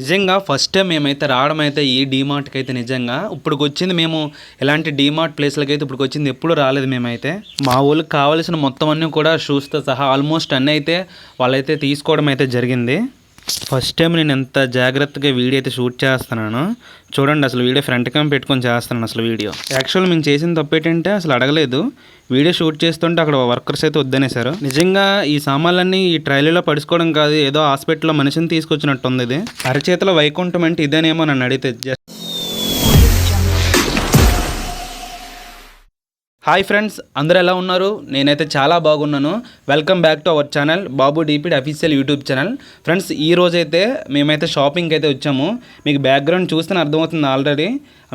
నిజంగా first time మేమైతే రావడం అయితే ఈ డీమార్ట్కి అయితే నిజంగా ఇప్పుడు వచ్చింది మేము ఎలాంటి డీమార్ట్ ప్లేస్లకి అయితే ఇప్పుడు వచ్చింది ఎప్పుడు రాలేదు మేమైతే. మా ఊళ్ళకి కావాల్సిన మొత్తం అన్నీ కూడా షూస్తో సహా ఆల్మోస్ట్ అన్నీ అయితే వాళ్ళైతే తీసుకోవడం అయితే జరిగింది. ఫస్ట్ టైం నేను ఎంత జాగ్రత్తగా వీడియో అయితే షూట్ చేస్తున్నాను చూడండి అసలు వీడియో ఫ్రంట్ క్యామ్ పెట్టుకొని చేస్తున్నాను అసలు వీడియో. యాక్చువల్ మేము చేసిన తప్పు ఏంటంటే అసలు అడగలేదు. వీడియో షూట్ చేస్తుంటే అక్కడ వర్కర్స్ అయితే వద్దనేసారు నిజంగా ఈ సామాన్లన్నీ ఈ ట్రైలీలో పడుచుకోవడం కాదు ఏదో హాస్పిటల్లో మనిషిని తీసుకొచ్చినట్టు ఉంది ఇది. అరచేతిలో వైకుంఠం అంటే ఇదేనేమో నన్ను అడిగితే హాయ్ ఫ్రెండ్స్ అందరూ ఎలా ఉన్నారు? నేనైతే చాలా బాగున్నాను. Welcome back to our channel Babu డీపీడ్ official YouTube channel. Friends ఈ రోజైతే మేమైతే షాపింగ్కి అయితే వచ్చాము. మీకు బ్యాక్గ్రౌండ్ చూస్తే అర్థమవుతుంది ఆల్రెడీ.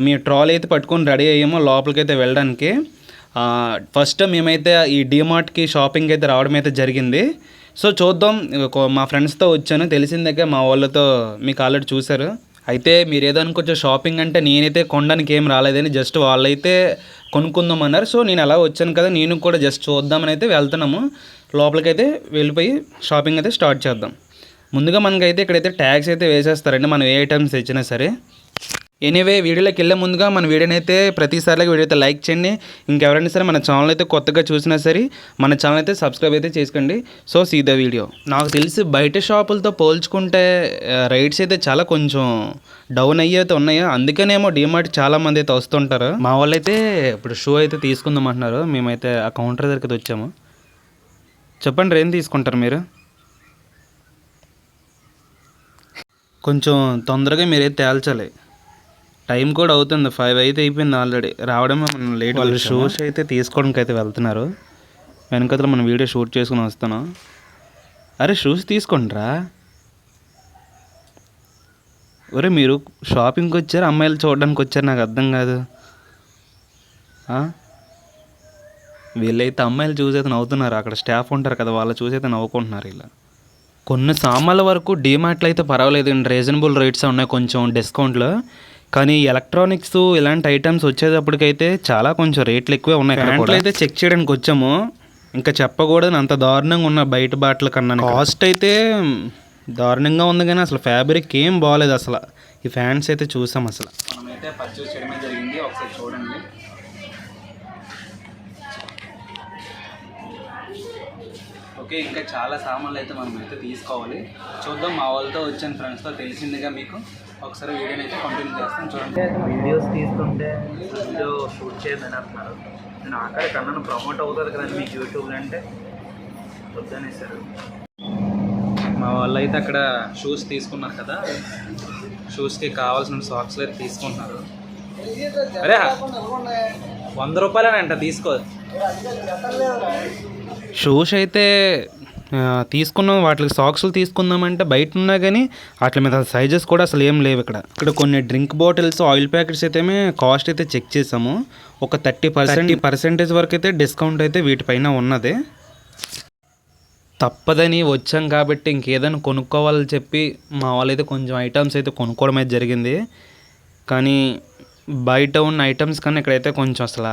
మీ ట్రాలీ అయితే పట్టుకొని రెడీ అయ్యాము లోపలికి అయితే వెళ్ళడానికి ఫస్ట్ మేమైతే ఈ డిమార్ట్కి షాపింగ్ అయితే రావడం అయితే జరిగింది. సో చూద్దాం మా ఫ్రెండ్స్తో వచ్చాను. తెలిసిందాక మా వాళ్ళతో మీకు ఆల్రెడీ చూశారు. అయితే మీరు ఏదో షాపింగ్ అంటే నేనైతే కొనడానికి ఏం రాలేదని జస్ట్ వాళ్ళైతే కొనుక్కుందాం అన్నారు సో నేను అలా వచ్చాను కదా నేను కూడా జస్ట్ చూద్దామని అయితే వెళ్తున్నాము. లోపలికైతే వెళ్ళిపోయి షాపింగ్ అయితే స్టార్ట్ చేద్దాం. ముందుగా మనకైతే ఇక్కడైతే ట్యాక్స్ అయితే వేసేస్తారండి మనం ఏ ఐటమ్స్ తెచ్చినా సరే. ఎనీవే వీడియోలోకి వెళ్ళే ముందుగా మన వీడియోని అయితే ప్రతిసారిగా వీడియో అయితే లైక్ చేయండి. ఇంకెవరైనా సరే మన ఛానల్ అయితే కొత్తగా చూసినా సరే మన ఛానల్ అయితే సబ్స్క్రైబ్ అయితే చేసుకోండి. So see the video. నాకు తెలిసి బయట షాపులతో పోల్చుకుంటే రైట్స్ అయితే చాలా కొంచెం డౌన్ అయ్యేది అయితే అందుకనేమో డిమార్ట్ చాలా మంది అయితే వస్తుంటారు. మా వాళ్ళు అయితే ఇప్పుడు షూ అయితే తీసుకుందాం అంటున్నారు. మేమైతే ఆ కౌంటర్ దగ్గరికి అయితే వచ్చాము. చెప్పండి ఏం తీసుకుంటారు మీరు? కొంచెం తొందరగా మీరైతే తేల్చాలి. టైం కూడా అవుతుంది. ఫైవ్ అయితే అయిపోయింది ఆల్రెడీ. రావడమే మనం లేట్ వాళ్ళు షూస్ అయితే తీసుకోవడానికి అయితే వెళ్తున్నారు. వెనకతలో మనం వీడియో షూట్ చేసుకుని వస్తాను అరే షూస్ తీసుకోండిరా. ఒరే మీరు షాపింగ్కి వచ్చారు? అమ్మాయిలు చూడడానికి వచ్చారు. నాకు అర్థం కాదు? వీళ్ళైతే అమ్మాయిలు చూసైతే నవ్వుతున్నారు. అక్కడ స్టాఫ్ ఉంటారు కదా వాళ్ళు చూసైతే నవ్వుకుంటున్నారు ఇలా కొన్ని సామాన్ల వరకు డీమార్ట్లో అయితే పర్వాలేదు. రీజనబుల్ రేట్స్ ఉన్నాయి కొంచెం డిస్కౌంట్లో. కానీ ఎలక్ట్రానిక్స్ ఇలాంటి ఐటమ్స్ వచ్చేటప్పటికైతే చాలా కొంచెం రేట్లు ఎక్కువే ఉన్నాయి ఫ్యాంట్లు అయితే చెక్ చేయడానికి వచ్చాము. ఇంకా చెప్పకూడదు అంత దారుణంగా ఉన్న బయట బాటల కన్నా కాస్ట్ అయితే దారుణంగా ఉంది కానీ అసలు ఫ్యాబ్రిక్ ఏం బాగాలేదు అసలు. ఈ ఫ్యాన్స్ అయితే చూసాం అసలు. మనమైతే పర్చేస్ చేయడమే జరిగింది. ఒకసారి చూడండి. ఓకే ఇంకా చాలా సామాన్లు అయితే మనం అయితే తీసుకోవాలి. చూద్దాం మా వాళ్ళతో వచ్చాను ఫ్రెండ్స్తో తెలిసిందిగా మీకు. ఒకసారి వీడియోని అయితే కంటిన్యూ చేస్తాను చూడండి. వీడియోస్ తీస్తుంటే వీడియో షూట్ చేయదని అంటున్నారు. నేను ఆఖరి కన్నా ప్రమోట్ అవుతుంది కదా మీకు యూట్యూబ్లో అంటే వద్దనేసారు. మా వాళ్ళు అయితే అక్కడ షూస్ తీసుకున్నారు కదా. షూస్కి కావాల్సిన సాక్స్లు అయితే తీసుకుంటున్నారు. అరే వంద రూపాయలేనంట తీసుకో. షూస్ అయితే తీసుకున్నాం వాటికి సాక్స్లు తీసుకుందామంటే బయట ఉన్నా కానీ వాటి మీద సైజెస్ కూడా అసలు ఏం లేవు ఇక్కడ. ఇక్కడ కొన్ని డ్రింక్ బాటిల్స్ ఆయిల్ ప్యాకెట్స్ అయితే కాస్ట్ అయితే చెక్ చేసాము. ఒక థర్టీ పర్సెంట్ పర్సెంటేజ్ వరకు అయితే డిస్కౌంట్ అయితే వీటిపైన ఉన్నది. తప్పదని వచ్చాం కాబట్టి ఇంకేదైనా కొనుక్కోవాలని చెప్పి మా వాళ్ళైతే కొంచెం ఐటమ్స్ అయితే కొనుక్కోవడం అయితే జరిగింది. కానీ బయట ఉన్న ఐటమ్స్ కన్నా ఇక్కడైతే కొంచెం అసలు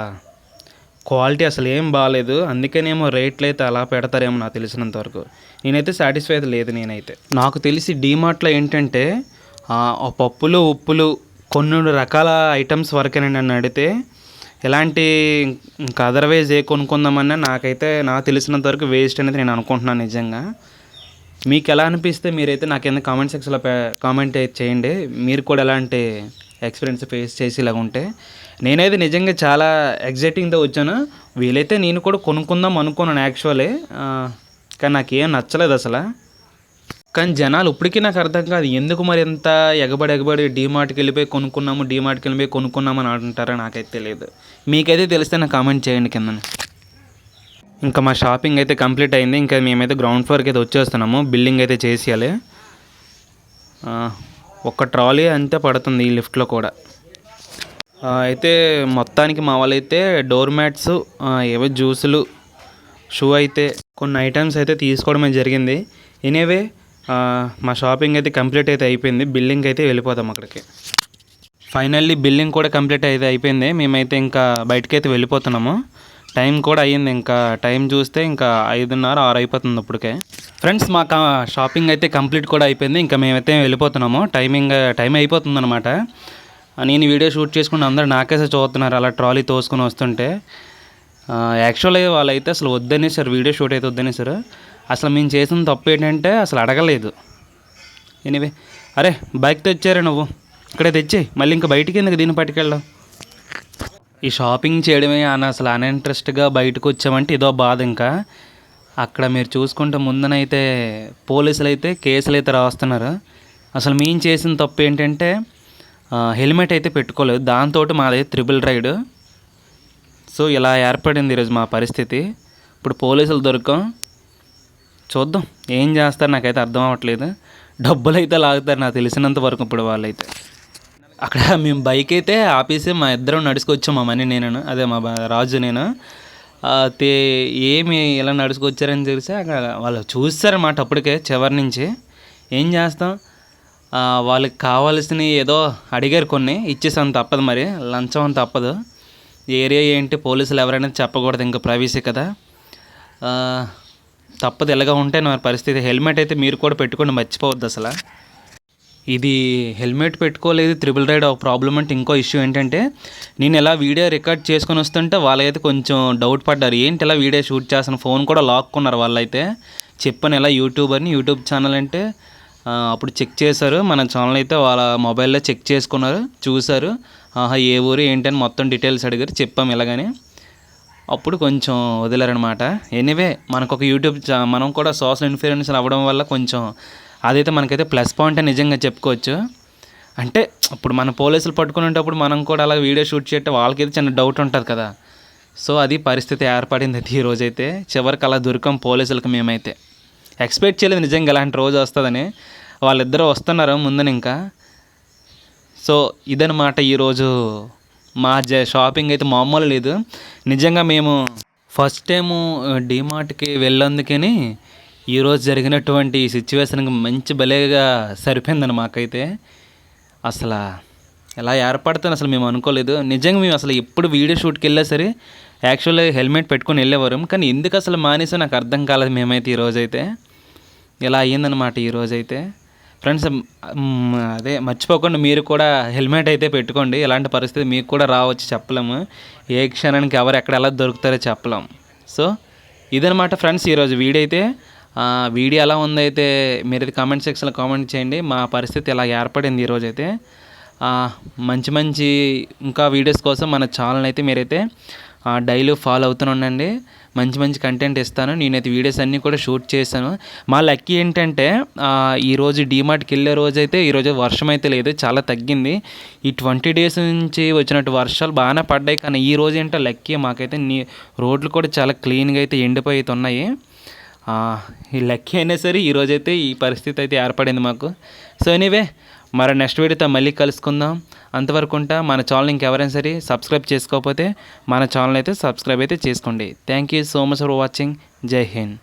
క్వాలిటీ అసలు ఏం బాగాలేదు అందుకనేమో రేట్లు అయితే అలా పెడతారేమో నాకు తెలిసినంత వరకు. నేనైతే సాటిస్ఫై అయితే లేదు నేనైతే. నాకు తెలిసి డీమార్ట్లో ఏంటంటే ఆ, పప్పులు ఉప్పులు కొన్ని రకాల ఐటమ్స్ వరకేనండి నన్ను అడిగితే ఎలాంటి ఇంకా అదర్వైజ్ ఏ కొనుక్కుందామన్నా నాకైతే నాకు తెలిసినంత వరకు వేస్ట్ అనేది నేను అనుకుంటున్నాను నిజంగా. మీకు ఎలా అనిపిస్తే మీరైతే నాకు కింద కామెంట్ సెక్షన్లో కామెంట్ చేయండి. మీరు కూడా ఎలాంటి ఎక్స్పీరియన్స్ ఫేస్ చేసి ఇలా ఉంటే. నేనైతే నిజంగా చాలా ఎగ్జైటింగ్తో వచ్చాను. వీలైతే నేను కూడా కొనుక్కుందాం అనుకున్నాను యాక్చువల్లీ కానీ నాకేం నచ్చలేదు అసలు. కానీ జనాలు ఇప్పటికీ నాకు అర్థం కాదు ఎందుకు మరి ఎంత ఎగబడి ఎగబడి డీమార్ట్కి వెళ్ళిపోయి కొనుక్కున్నాము డీమార్ట్కి వెళ్ళిపోయి కొనుక్కున్నామని అని అంటారో నాకైతే తెలియదు. మీకైతే తెలిస్తే నాకు కామెంట్ చేయండి కింద. ఇంకా మా షాపింగ్ అయితే కంప్లీట్ అయింది. ఇంకా మేమైతే గ్రౌండ్ ఫ్లోర్కి అయితే వచ్చేస్తున్నాము. బిల్డింగ్ అయితే చేసేయాలి. ఒక ట్రాలీ అంతే పడుతుంది ఈ లిఫ్ట్లో కూడా. అయితే మొత్తానికి మా వాళ్ళైతే డోర్ మ్యాట్స్ ఏవో జ్యూసులు షూ అయితే కొన్ని ఐటమ్స్ అయితే తీసుకోవడమే జరిగింది. ఎనీవే మా షాపింగ్ అయితే కంప్లీట్ అయితే అయిపోయింది. బిల్డింగ్ అయితే వెళ్ళిపోతాం అక్కడికి. ఫైనల్లీ బిల్డింగ్ కూడా కంప్లీట్ అయితే అయిపోయింది. మేమైతే ఇంకా బయటకి అయితే వెళ్ళిపోతున్నాము. టైం కూడా అయ్యింది. ఇంకా టైం చూస్తే ఇంకా ఐదున్నర ఆరు అయిపోతుంది అప్పటికే. ఫ్రెండ్స్ మా షాపింగ్ అయితే కంప్లీట్ కూడా అయిపోయింది. ఇంకా మేమైతే వెళ్ళిపోతున్నాము. టైమింగ్ టైం అయిపోతుంది అనమాట నేను వీడియో షూట్ చేసుకుని అందరూ నాకేసే చూస్తున్నారు. అలా ట్రాలీ తోసుకొని వస్తుంటే. యాక్చువల్లీ వాళ్ళైతే అసలు వద్దనే సార్ వీడియో షూట్ అయితే వద్దనేసారు అసలు మేము చేసిన తప్పు ఏంటంటే అసలు అడగలేదు. ఎనివే. అరే బైక్ తెచ్చారే నువ్వు. ఇక్కడే తెచ్చి మళ్ళీ ఇంకా బయటికి ఎందుకు దీన్ని పట్టుకెళ్ళావు? ఈ షాపింగ్ చేయడమే అని అసలు అన్ఇంట్రెస్ట్గా బయటకు వచ్చామంటే ఇదో బాధ ఇంకా. అక్కడ మీరు చూసుకుంటే ముందనైతే పోలీసులు అయితే కేసులు అయితే రాస్తున్నారు. అసలు మేము చేసిన తప్పు ఏంటంటే హెల్మెట్ అయితే పెట్టుకోలేదు. దాంతో మాది త్రిబుల్ రైడ్. సో ఇలా ఏర్పడింది ఈరోజు మా పరిస్థితి. ఇప్పుడు పోలీసులు దొరకం. చూద్దాం ఏం చేస్తారు నాకైతే అర్థం అవ్వట్లేదు. డబ్బులు అయితే లాగుతారు నాకు తెలిసినంత వరకు ఇప్పుడు వాళ్ళైతే. అక్కడ మేము బైక్ అయితే ఆపేసి మా ఇద్దరం నడుచుకొచ్చాం మా మనీ నేను అదే మా రాజు నేను. తే ఏమి ఇలా నడుచుకొచ్చారని తెలిసి అక్కడ వాళ్ళు చూస్తారన్నమాట అప్పటికే చివరి నుంచి. ఏం చేస్తాం? వాళ్ళకి కావాల్సినవి ఏదో అడిగారు కొన్ని ఇచ్చేసాం తప్పదు మరి లంచం అంత తప్పదు. ఏరియా ఏంటి? పోలీసులు ఎవరైనా చెప్పకూడదు ఇంకా ప్రైవసీ కదా. తప్పదు ఇలాగా ఉంటే నా పరిస్థితి. హెల్మెట్ అయితే మీరు కూడా పెట్టుకోండి మర్చిపోవద్దు అసలు. ఇది హెల్మెట్ పెట్టుకోలేదు త్రిబుల్ రైడ్ ఒక ప్రాబ్లం అంటే ఇంకో ఇష్యూ ఏంటంటే నేను ఇలా వీడియో రికార్డ్ చేసుకొని వస్తుంటే వాళ్ళైతే కొంచెం డౌట్ పడ్డారు. ఏంటి ఇలా వీడియో షూట్ చేస్తాను ఫోన్ కూడా లాక్కున్నారు వాళ్ళైతే. చెప్పాను ఇలా యూట్యూబ్ అని యూట్యూబ్ ఛానల్ అంటే అప్పుడు చెక్ చేశారు. మన ఛానల్ అయితే వాళ్ళ మొబైల్లో చెక్ చేసుకున్నారు చూశారు. ఆహా ఏ ఊరు ఏంటని మొత్తం డీటెయిల్స్ అడిగారు. చెప్పాం ఇలాగని. అప్పుడు కొంచెం వదిలేరనమాట ఎనీవే మనకు ఒక యూట్యూబ్ మనం కూడా సోషల్ ఇన్ఫ్లుయెన్స్ అవ్వడం వల్ల కొంచెం అదైతే మనకైతే ప్లస్ పాయింట్ అని నిజంగా చెప్పుకోవచ్చు. అంటే ఇప్పుడు మన పోలీసులు పట్టుకునేటప్పుడు మనం కూడా అలా వీడియో షూట్ చేయటం వాళ్ళకైతే చిన్న డౌట్ ఉంటుంది కదా. సో అది పరిస్థితి ఏర్పడింది అయితే ఈ రోజైతే. చివరికి అలా దొరికాం పోలీసులకు మేమైతే. ఎక్స్పెక్ట్ చేయలేదు నిజంగా ఇలాంటి రోజు వస్తుందని. వాళ్ళిద్దరూ వస్తున్నారు ముందున ఇంకా. సో ఇదనమాట ఈరోజు మా జ షాపింగ్ అయితే మామూలు లేదు. నిజంగా మేము ఫస్ట్ టైము డీమార్ట్కి వెళ్ళేందుకని ఈరోజు జరిగినటువంటి సిచ్యువేషన్కి మంచి భలేగా సరిపోయిందని మాకైతే అసలు ఎలా ఏర్పడుతుంది అసలు మేము అనుకోలేదు. నిజంగా మేము అసలు ఎప్పుడు వీడియో షూట్కి వెళ్ళా సరే యాక్చువల్లీ హెల్మెట్ పెట్టుకొని వెళ్ళేవారు. కానీ ఎందుకు అసలు మానేసో నాకు అర్థం కాలేదు మేమైతే ఈరోజైతే ఇలా అయ్యిందనమాట ఈరోజైతే ఫ్రెండ్స్ అదే మర్చిపోకుండా మీరు కూడా హెల్మెట్ అయితే పెట్టుకోండి. ఇలాంటి పరిస్థితి మీకు కూడా రావచ్చు చెప్పలేము. ఏ క్షణానికి ఎవరు ఎక్కడ ఎలా దొరుకుతారో చెప్పలేము సో ఇదనమాట ఫ్రెండ్స్ ఈరోజు వీడైతే వీడియో ఎలా ఉందైతే మీరు ఇది కామెంట్ సెక్షన్లో కామెంట్ చేయండి. మా పరిస్థితి ఇలా ఏర్పడింది ఈరోజు అయితే మంచి మంచి ఇంకా వీడియోస్ కోసం మన ఛానల్ అయితే మీరైతే డైలీ ఫాలో అవుతూనే ఉండండి. మంచి మంచి కంటెంట్ ఇస్తాను. నేనైతే వీడియోస్ అన్నీ కూడా షూట్ చేశాను. మా లక్కీ ఏంటంటే ఈరోజు డీమార్ట్కి వెళ్ళే రోజు అయితే ఈరోజు వర్షం అయితే లేదు చాలా తగ్గింది. ఈ ట్వంటీ డేస్ నుంచి వచ్చినట్టు వర్షాలు బాగానే పడ్డాయి. కానీ ఈ రోజు ఏంటో లక్కీ మాకైతే నీ రోడ్లు కూడా చాలా క్లీన్గా అయితే ఎండిపోయి ఉన్నాయి. ఈ లక్కీ అయినా సరే ఈరోజైతే ఈ పరిస్థితి అయితే ఏర్పడింది మాకు. సో ఎనీవే మరి నెక్స్ట్ వీడియోతో మళ్ళీ కలుసుకుందాం. అంతవరకు ఉంటా మన ఛానల్ ఇంకెవరైనా సరే సబ్స్క్రైబ్ చేసుకోకపోతే మన ఛానల్ అయితే సబ్స్క్రైబ్ అయితే చేసుకోండి. Thank you so much for watching. Jai Hind.